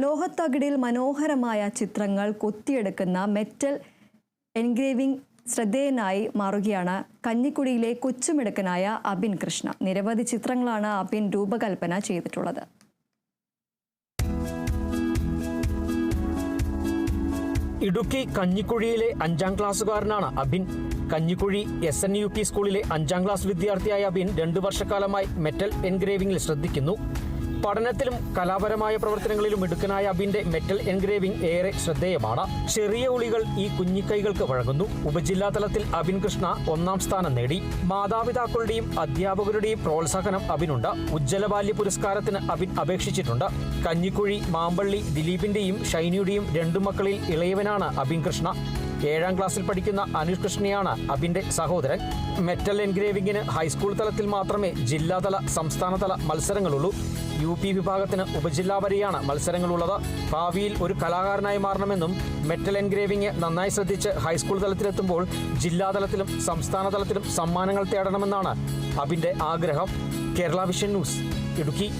ലോഹത്തകിടിൽ മനോഹരമായ ചിത്രങ്ങൾ കൊത്തിയെടുക്കുന്ന metal engraving ശ്രദ്ധേയനായി മാറുകയാണ് കഞ്ഞിക്കുടിയിലെ കൊച്ചുമിടുക്കനായ അബിൻ കൃഷ്ണ. നിരവധി ചിത്രങ്ങളാണ് അബിൻ രൂപകൽപ്പന ചെയ്തിട്ടുള്ളത്. ഇടുക്കി കഞ്ഞിക്കുഴിയിലെ അഞ്ചാം ക്ലാസ്സുകാരനാണ് Abin. Kanjikuzhi S N U P സ്കൂളിലെ അഞ്ചാം ക്ലാസ് വിദ്യാർത്ഥിയായ അബിൻ രണ്ടു വർഷക്കാലമായി മെറ്റൽ എൻഗ്രേവിംഗിൽ ശ്രദ്ധിക്കുന്നു. പഠനത്തിലും കലാപരമായ പ്രവർത്തനങ്ങളിലും മിടുക്കനായ അബിന്റെ മെറ്റൽ എൻഗ്രേവിംഗ് ഏറെ ശ്രദ്ധേയമാണ്. ചെറിയ ഉളികൾ ഈ കുഞ്ഞിക്കൈകൾക്ക് വഴങ്ങുന്നു. ഉപജില്ലാ തലത്തിൽ അബിൻ കൃഷ്ണ ഒന്നാം സ്ഥാനം നേടി. മാതാപിതാക്കളുടെയും അധ്യാപകരുടെയും പ്രോത്സാഹനം അബിനുണ്ട്. ഉജ്ജ്വല ബാല്യ പുരസ്കാരത്തിന് അബിൻ അപേക്ഷിച്ചിട്ടുണ്ട്. കഞ്ഞിക്കുഴി മാമ്പള്ളി ദിലീപിന്റെയും ഷൈനിയുടെയും രണ്ടു മക്കളിൽ ഇളയവനാണ് അബിൻ കൃഷ്ണ. ഏഴാം ക്ലാസ്സിൽ പഠിക്കുന്ന അനുഷ് കൃഷ്ണയാണ് അബിന്റെ സഹോദരൻ. മെറ്റൽ എൻഗ്രേവിംഗിന് ഹൈസ്കൂൾ തലത്തിൽ മാത്രമേ ജില്ലാതല സംസ്ഥാനതല മത്സരങ്ങളുള്ളൂ. യു പി വിഭാഗത്തിന് ഉപജില്ലാ വരെയാണ് മത്സരങ്ങളുള്ളത്. ഭാവിയിൽ ഒരു കലാകാരനായി മാറണമെന്നും മെറ്റൽ എൻഗ്രേവിംഗ് നന്നായി ശ്രദ്ധിച്ച് ഹൈസ്കൂൾ തലത്തിലെത്തുമ്പോൾ ജില്ലാതലത്തിലും സംസ്ഥാന തലത്തിലും സമ്മാനങ്ങൾ തേടണമെന്നാണ് അബിന്റെ ആഗ്രഹം. Kerala vision news Idukki.